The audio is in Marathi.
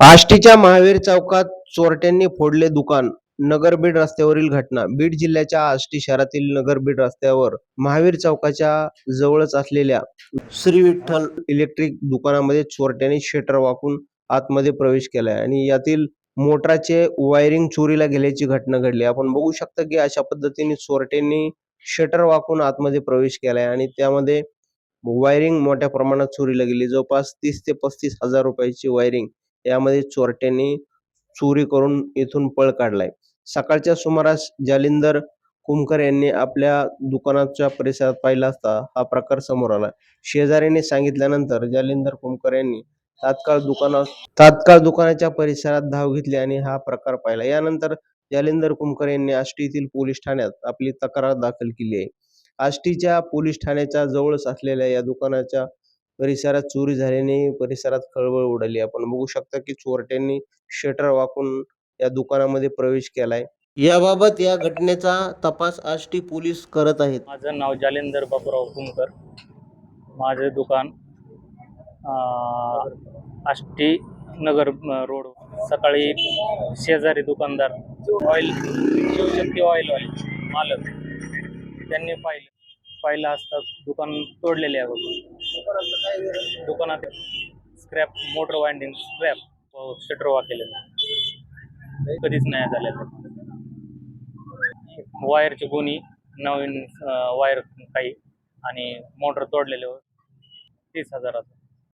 आष्टीच्या महावीर चौकात चोरट्यांनी फोडले दुकान नगरबीड रस्त्यावरील घटना. बीड जिल्ह्याच्या आष्टी शहरातील नगरबीड रस्त्यावर महावीर चौकाच्या जवळच असलेल्या श्री विठ्ठल इलेक्ट्रिक दुकानामध्ये चोरट्यांनी शटर वाकून आतमध्ये प्रवेश केलाय आणि यातील मोटराचे वायरिंग चोरीला गेल्याची घटना घडली. आपण बघू शकता की अशा पद्धतीने चोरट्यांनी शटर वाकून आतमध्ये प्रवेश केलाय आणि त्यामध्ये वायरिंग मोठ्या प्रमाणात चोरीला गेली. जवळपास तीस ते पस्तीस हजार रुपयाची वायरिंग यामध्ये चोरट्यांनी चोरी करून येथून पळ काढलाय. सकाळच्या सुमारास जालिंदर कुमकर यांनी आपल्या दुकानाच्या परिसरात पाहिला असता हा प्रकार समोर आला. शेजाऱ्याने सांगितल्यानंतर जालिंदर कुमकर यांनी तात्काळ दुकाना तात्काळ दुकानाच्या परिसरात धाव घेतली आणि हा प्रकार पाहिला. यानंतर जालिंदर कुमकर यांनी आष्टीतील पोलीस ठाण्यात आपली तक्रार दाखल केली आहे. आष्टीच्या पोलीस ठाण्याच्या जवळच असलेल्या या दुकानाच्या परिसरात चोरी झाल्याने परिसरात खळबळ उडाली. आपण बघू शकता की चोरट्यांनी शटर वाकून या दुकानामध्ये प्रवेश केलाय. याबाबत या घटनेचा तपास आष्टी पोलीस करत आहेत. माझं नाव जालेंदर बापूराव कुमकर. माझं दुकान आष्टी नगर रोड. सकाळी शेजारी दुकानदार ऑइल शिवशक्ती ऑइल ऑइल मालक त्यांनी पाहिलं. पाहिलं असता दुकान तोडलेले आहे बघ. दुकानात scrap motor winding scrap shutter वाकेलेलं. कधीच नाही झालेलं. वायरची गुणी नवीन वायर काही आणि मोटर तोडलेले. तीस हजाराचं.